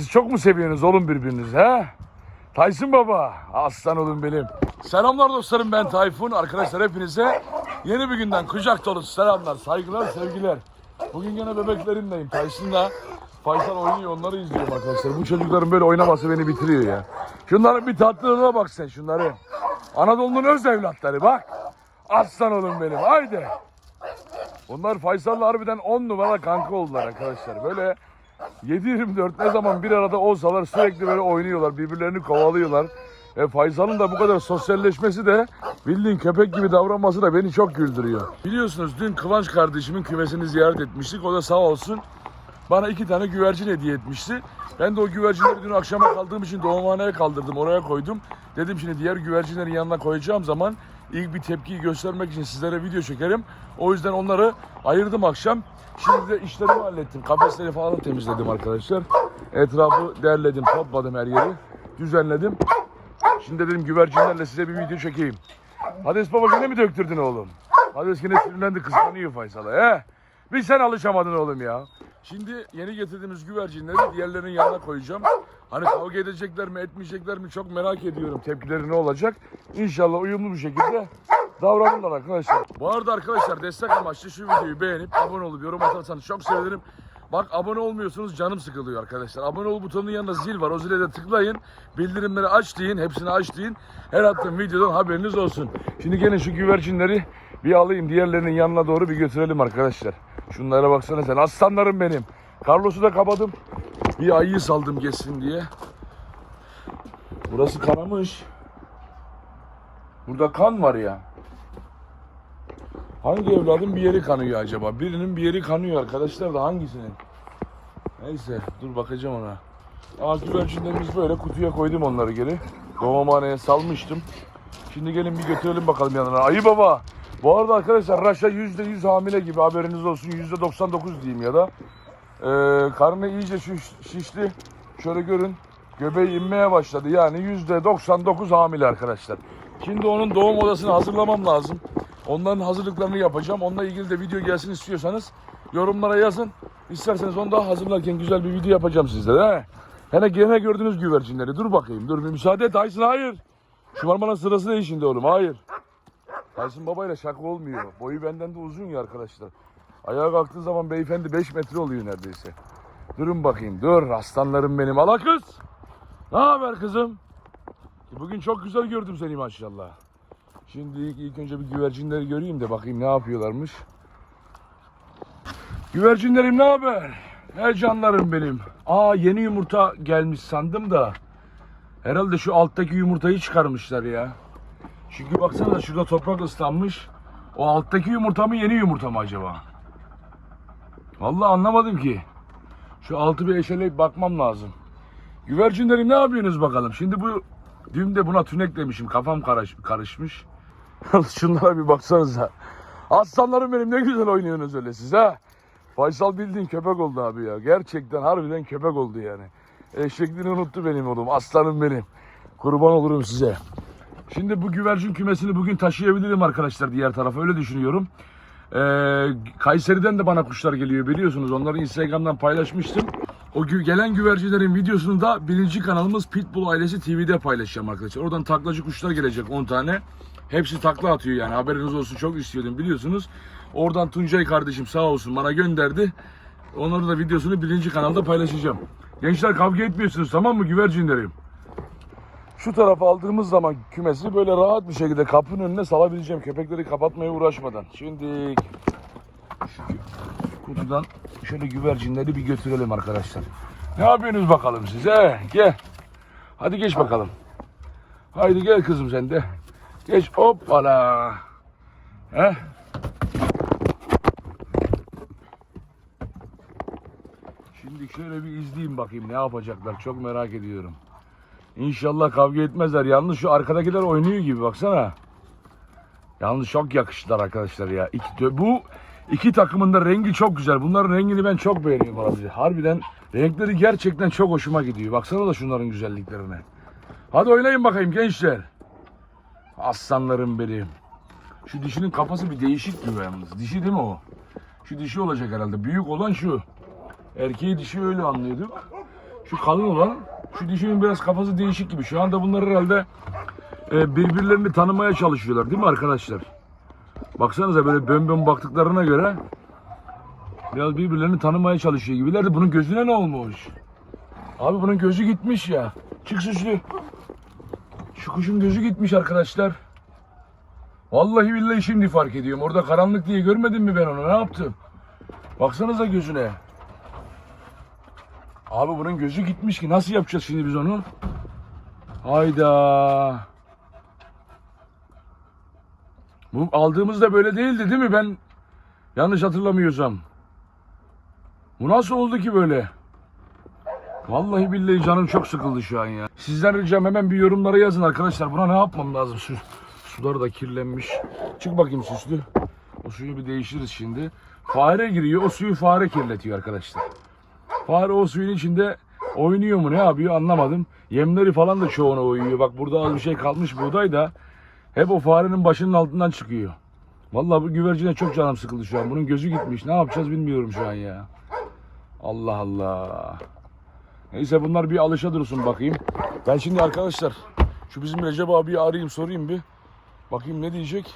Siz çok mu seviyorsunuz oğlum birbirinizi he? Tayfun baba, aslan oğlum benim. Selamlar dostlarım ben Tayfun. Arkadaşlar hepinize yeni bir günden kucak dolusu selamlar, saygılar, sevgiler. Bugün gene bebeklerimdeyim. Tayfun'la Faysal oynuyor onları izliyorum arkadaşlar. Bu çocukların böyle oynaması beni bitiriyor ya. Şunların bir tatlılığına bak sen şunları. Anadolu'nun öz evlatları bak. Aslan oğlum benim haydi. Bunlar Faysal'la harbiden 10 numara kanka oldular arkadaşlar. Böyle 7-24 ne zaman bir arada olsalar sürekli böyle oynuyorlar. Birbirlerini kovalıyorlar. E Faysal'ın da bu kadar sosyalleşmesi de bildiğin köpek gibi davranması da beni çok güldürüyor. Biliyorsunuz dün Kıvanç kardeşimin kümesini ziyaret etmiştik. O da sağ olsun bana iki tane güvercin hediye etmişti. Ben de o güvercinleri dün akşama kaldığım için doğumhaneye kaldırdım. Oraya koydum. Dedim şimdi diğer güvercinlerin yanına koyacağım zaman ilk bir tepkiyi göstermek için sizlere video çekerim. O yüzden onları ayırdım akşam. Şimdi de işlerimi hallettim. Kafesleri falan temizledim arkadaşlar. Etrafı derledim, topladım her yeri. Düzenledim. Şimdi dedim güvercinlerle size bir video çekeyim. Hades baba gene mi döktürdün oğlum? Hades yine sinirlendi kıskanıyor Faysal'a he? Bir sen alışamadın oğlum ya. Şimdi yeni getirdiğimiz güvercinleri diğerlerinin yanına koyacağım. Hani kavga edecekler mi etmeyecekler mi çok merak ediyorum tepkileri ne olacak. İnşallah uyumlu bir şekilde davranırlar arkadaşlar. Bu arada arkadaşlar destek amaçlı şu videoyu beğenip abone olup yorum atarsanız çok sevinirim. Bak abone olmuyorsunuz canım sıkılıyor arkadaşlar. Abone ol butonunun yanında zil var. O zile de tıklayın. Bildirimleri aç deyin. Hepsini aç deyin. Her attığım videodan haberiniz olsun. Şimdi gelin şu güvercinleri bir alayım. Diğerlerinin yanına doğru bir götürelim arkadaşlar. Şunlara baksana sen. Aslanlarım benim. Carlos'u da kapadım. Bir ayıyı saldım geçsin diye. Burası kanamış. Burada kan var ya. Hangi evladın bir yeri kanıyor acaba? Birinin bir yeri kanıyor arkadaşlar da hangisinin? Neyse dur bakacağım ona. Aa güvercinlerimiz böyle kutuya koydum onları geri. Doğumhaneye salmıştım. Şimdi gelin bir götürelim bakalım yanına. Ayı baba. Bu arada arkadaşlar Raşa %100 hamile gibi haberiniz olsun. %99 diyeyim ya da. Ee, karnı iyice şiş- şişti. Şöyle görün. Göbeği inmeye başladı. Yani %99 hamile arkadaşlar. Şimdi onun doğum odasını hazırlamam lazım. Onların hazırlıklarını yapacağım. Onunla ilgili de video gelsin istiyorsanız yorumlara yazın. İsterseniz onu da hazırlarken güzel bir video yapacağım sizlere. He? Hele gene gördünüz güvercinleri. Dur bakayım. Dur bir müsaade et Aysun. Hayır. Şımarmanın sırası değil şimdi oğlum. Hayır. Tyson babayla şaka olmuyor. Boyu benden de uzun ya arkadaşlar. Ayağa kalktığı zaman beyefendi 5 metre oluyor neredeyse. Durun bakayım. Dur aslanlarım benim. Ala kız. Ne haber kızım? Bugün çok güzel gördüm seni maşallah. Şimdi ilk, ilk önce bir güvercinleri göreyim de bakayım ne yapıyorlarmış. Güvercinlerim ne haber? He canlarım benim. Aa yeni yumurta gelmiş sandım da. Herhalde şu alttaki yumurtayı çıkarmışlar ya. Çünkü baksana şurada toprak ıslanmış. O alttaki yumurta mı yeni yumurta mı acaba? Vallahi anlamadım ki. Şu altı bir eşeleyip bakmam lazım. Güvercinlerim ne yapıyorsunuz bakalım? Şimdi bu dün de buna tünek demişim. Kafam karış, karışmış. Şunlara bir baksanıza. Aslanlarım benim ne güzel oynuyorsunuz öyle siz ha. Faysal bildiğin köpek oldu abi ya. Gerçekten harbiden köpek oldu yani. Eşekliğini unuttu benim oğlum. Aslanım benim. Kurban olurum size. Şimdi bu güvercin kümesini bugün taşıyabilirim arkadaşlar diğer tarafa öyle düşünüyorum. Ee, Kayseri'den de bana kuşlar geliyor biliyorsunuz. Onları Instagram'dan paylaşmıştım. O gelen güvercinlerin videosunu da birinci kanalımız Pitbull Ailesi TV'de paylaşacağım arkadaşlar. Oradan taklacı kuşlar gelecek 10 tane. Hepsi takla atıyor yani haberiniz olsun çok istiyordum biliyorsunuz. Oradan Tuncay kardeşim sağ olsun bana gönderdi. Onları da videosunu birinci kanalda paylaşacağım. Gençler kavga etmiyorsunuz tamam mı güvercinlerim? Şu tarafa aldığımız zaman kümesi böyle rahat bir şekilde kapının önüne salabileceğim. Köpekleri kapatmaya uğraşmadan. Şimdi şu kutudan şöyle güvercinleri bir götürelim arkadaşlar. Ne yapıyorsunuz bakalım size? Gel. Hadi geç bakalım. Haydi gel kızım sen de. Geç hoppala. He? Şimdi şöyle bir izleyeyim bakayım ne yapacaklar. Çok merak ediyorum. İnşallah kavga etmezler. Yalnız şu arkadakiler oynuyor gibi baksana. Yalnız çok yakıştılar arkadaşlar ya. İki, bu iki takımın da rengi çok güzel. Bunların rengini ben çok beğeniyorum abi. Harbiden renkleri gerçekten çok hoşuma gidiyor. Baksana da şunların güzelliklerine. Hadi oynayın bakayım gençler. Aslanlarım benim. Şu dişinin kafası bir değişik gibi yalnız. Dişi değil mi o? Şu dişi olacak herhalde. Büyük olan şu. Erkeği dişi öyle anlıyorduk. Şu kalın olan, şu dişinin biraz kafası değişik gibi. Şu anda bunlar herhalde e, birbirlerini tanımaya çalışıyorlar değil mi arkadaşlar? Baksanıza böyle bön baktıklarına göre biraz birbirlerini tanımaya çalışıyor gibiler de bunun gözüne ne olmuş? Abi bunun gözü gitmiş ya. Çık süslü. Şu kuşun gözü gitmiş arkadaşlar. Vallahi billahi şimdi fark ediyorum. Orada karanlık diye görmedim mi ben onu? Ne yaptım? Baksanıza gözüne. Abi bunun gözü gitmiş ki nasıl yapacağız şimdi biz onu? Hayda. Bu aldığımızda böyle değildi değil mi? Ben yanlış hatırlamıyorsam. Bu nasıl oldu ki böyle? Vallahi billahi canım çok sıkıldı şu an ya. Sizden ricam hemen bir yorumlara yazın arkadaşlar. Buna ne yapmam lazım? Su, sular da kirlenmiş. Çık bakayım süslü. O suyu bir değiştiririz şimdi. Fare giriyor. O suyu fare kirletiyor arkadaşlar. Fare o suyun içinde oynuyor mu ne yapıyor anlamadım. Yemleri falan da çoğuna uyuyor. Bak burada az bir şey kalmış buğday da hep o farenin başının altından çıkıyor. Vallahi bu güvercine çok canım sıkıldı şu an. Bunun gözü gitmiş. Ne yapacağız bilmiyorum şu an ya. Allah Allah. Neyse bunlar bir alışa dursun bakayım. Ben şimdi arkadaşlar şu bizim Recep abiyi arayayım sorayım bir. Bakayım ne diyecek.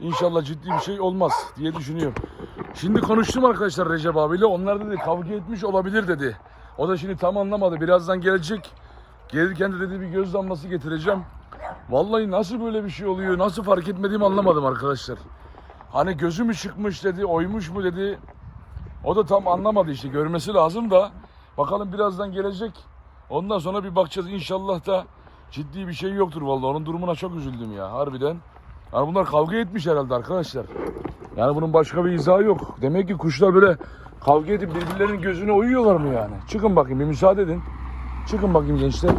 İnşallah ciddi bir şey olmaz diye düşünüyorum. Şimdi konuştum arkadaşlar Recep abiyle. Onlar dedi kavga etmiş olabilir dedi. O da şimdi tam anlamadı. Birazdan gelecek. Gelirken de dedi bir göz damlası getireceğim. Vallahi nasıl böyle bir şey oluyor? Nasıl fark etmediğimi anlamadım arkadaşlar. Hani gözü mü çıkmış dedi, oymuş mu dedi. O da tam anlamadı işte. Görmesi lazım da. Bakalım birazdan gelecek. Ondan sonra bir bakacağız. İnşallah da ciddi bir şey yoktur vallahi. Onun durumuna çok üzüldüm ya harbiden. Yani bunlar kavga etmiş herhalde arkadaşlar. Yani bunun başka bir izahı yok. Demek ki kuşlar böyle kavga edip birbirlerinin gözüne uyuyorlar mı yani? Çıkın bakayım bir müsaade edin. Çıkın bakayım gençler.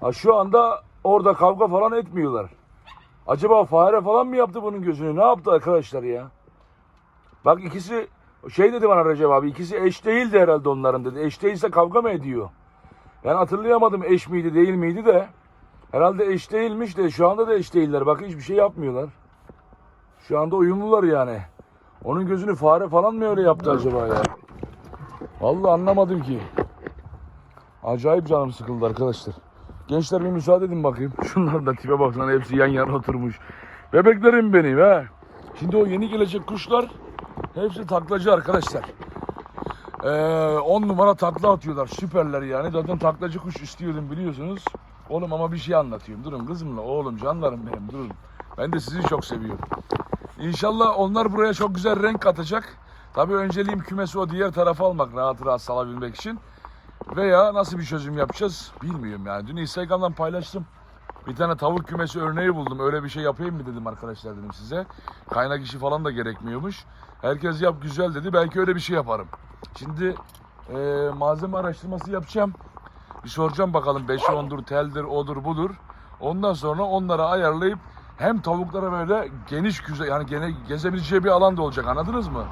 Ha şu anda orada kavga falan etmiyorlar. Acaba fare falan mı yaptı bunun gözünü? Ne yaptı arkadaşlar ya? Bak ikisi şey dedi bana Recep abi ikisi eş değildi herhalde onların dedi. Eş değilse kavga mı ediyor? Ben hatırlayamadım eş miydi değil miydi de. Herhalde eş değilmiş de şu anda da eş değiller. Bak hiçbir şey yapmıyorlar. Şu anda uyumlular yani. Onun gözünü fare falan mı öyle yaptı acaba ya? Vallahi anlamadım ki. Acayip canım sıkıldı arkadaşlar. Gençler bir müsaade edin bakayım. Şunlar da tipe baksana hepsi yan yana oturmuş. Bebeklerim benim ha. Şimdi o yeni gelecek kuşlar hepsi taklacı arkadaşlar. Ee, 10 numara takla atıyorlar. Süperler yani. Zaten taklacı kuş istiyordum biliyorsunuz. Oğlum ama bir şey anlatıyorum. Durun kızımla oğlum canlarım benim durun. Ben de sizi çok seviyorum. İnşallah onlar buraya çok güzel renk katacak. Tabii önceliğim kümesi o diğer tarafa almak rahat rahat salabilmek için. Veya nasıl bir çözüm yapacağız bilmiyorum yani. Dün Instagram'dan paylaştım. Bir tane tavuk kümesi örneği buldum. Öyle bir şey yapayım mı dedim arkadaşlar dedim size. Kaynak işi falan da gerekmiyormuş. Herkes yap güzel dedi. Belki öyle bir şey yaparım. Şimdi e, malzeme araştırması yapacağım. Bir soracağım bakalım 5 ondur, teldir, odur, budur. Ondan sonra onlara ayarlayıp hem tavuklara böyle geniş güzel yani gene gezebileceği bir alan da olacak anladınız mı?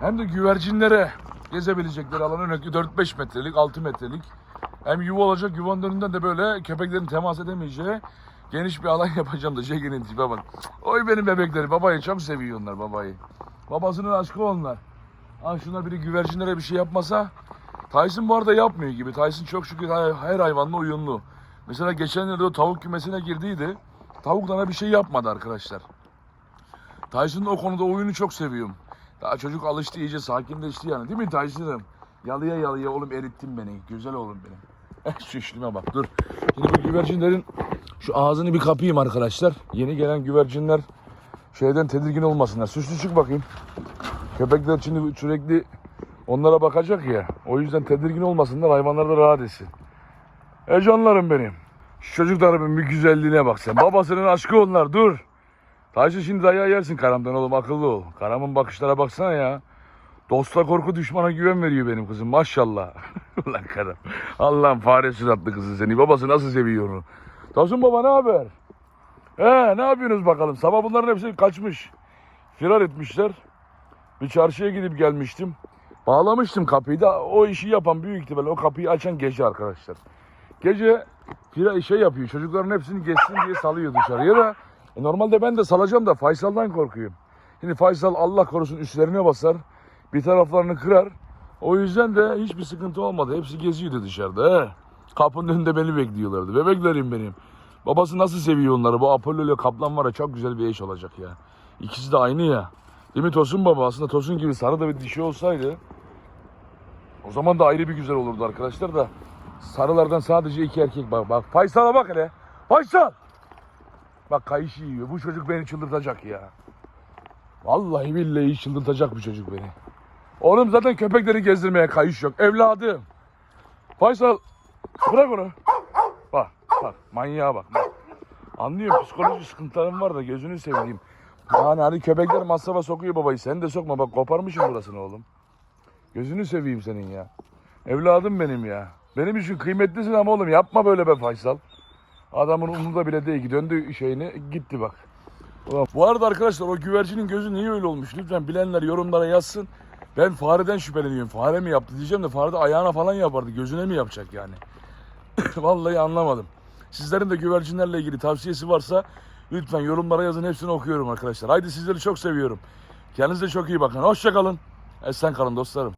Hem de güvercinlere gezebilecekleri alan örneğin 4-5 metrelik, 6 metrelik. Hem yuva olacak, yuvanın önünden de böyle köpeklerin temas edemeyeceği geniş bir alan yapacağım da Jack'in tipe bak. Oy benim bebekleri, babayı çok seviyor onlar babayı. Babasının aşkı onlar. Ha şunlar biri güvercinlere bir şey yapmasa Tyson bu arada yapmıyor gibi. Tyson çok şükür her hayvanla uyumlu. Mesela geçenlerde o tavuk kümesine girdiydi. Tavuklara bir şey yapmadı arkadaşlar. Tyson'ın o konuda oyunu çok seviyorum. Daha çocuk alıştı iyice sakinleşti yani değil mi Tyson'ım? Yalıya yalıya oğlum erittin beni. Güzel oğlum benim. Eh şu işlime bak dur. Şimdi bu güvercinlerin şu ağzını bir kapayım arkadaşlar. Yeni gelen güvercinler şeyden tedirgin olmasınlar. Süslü çık bakayım. Köpekler şimdi sürekli onlara bakacak ya. O yüzden tedirgin olmasınlar. Hayvanlar da rahat etsin. E canlarım benim. Şu çocuklarımın bir güzelliğine bak sen. Babasının aşkı onlar dur. Taşı şimdi dayağı yersin karamdan oğlum akıllı ol. Karamın bakışlara baksana ya. Dosta korku düşmana güven veriyor benim kızım maşallah. Ulan karam. Allah'ım fare suratlı kızı seni. Babası nasıl seviyor onu. Tosun baba ne haber? He ne yapıyorsunuz bakalım. Sabah bunların hepsi kaçmış. Firar etmişler. Bir çarşıya gidip gelmiştim. Bağlamıştım kapıyı da o işi yapan büyük ihtimalle o kapıyı açan gece arkadaşlar. Gece fira şey yapıyor çocukların hepsini geçsin diye salıyor dışarıya da e, normalde ben de salacağım da Faysal'dan korkuyorum. Şimdi Faysal Allah korusun üstlerine basar bir taraflarını kırar O yüzden de hiçbir sıkıntı olmadı. Hepsi geziyordu dışarıda. He. Kapının önünde beni bekliyorlardı. Bebeklerim benim. Babası nasıl seviyor onları? Bu Apollo ile Kaplan var ya çok güzel bir eş olacak ya. İkisi de aynı ya. Değil mi Tosun baba? Aslında Tosun gibi sarı da bir dişi olsaydı o zaman da ayrı bir güzel olurdu arkadaşlar da. Sarılardan sadece iki erkek bak. Bak Faysal'a bak hele. Faysal! Bak kayışı yiyor. Bu çocuk beni çıldırtacak ya. Vallahi billahi çıldırtacak bu çocuk beni. Oğlum zaten köpekleri gezdirmeye kayış yok. Evladım. Faysal bırak onu. Bak bak manyağa bak. bak. Anlıyorum psikolojik sıkıntılarım var da gözünü seveyim. Yani hani köpekler masrafa sokuyor babayı. Sen de sokma bak koparmışım burasını oğlum. Gözünü seveyim senin ya. Evladım benim ya. Benim için kıymetlisin ama oğlum yapma böyle be Faysal. Adamın umurunda bile değil ki döndü şeyini gitti bak. Bu arada arkadaşlar o güvercinin gözü niye öyle olmuş? Lütfen bilenler yorumlara yazsın. Ben fareden şüpheleniyorum. Fare mi yaptı diyeceğim de fare de ayağına falan yapardı. Gözüne mi yapacak yani? Vallahi anlamadım. Sizlerin de güvercinlerle ilgili tavsiyesi varsa lütfen yorumlara yazın. Hepsini okuyorum arkadaşlar. Haydi sizleri çok seviyorum. Kendinize çok iyi bakın. Hoşçakalın. Esen kalın dostlarım.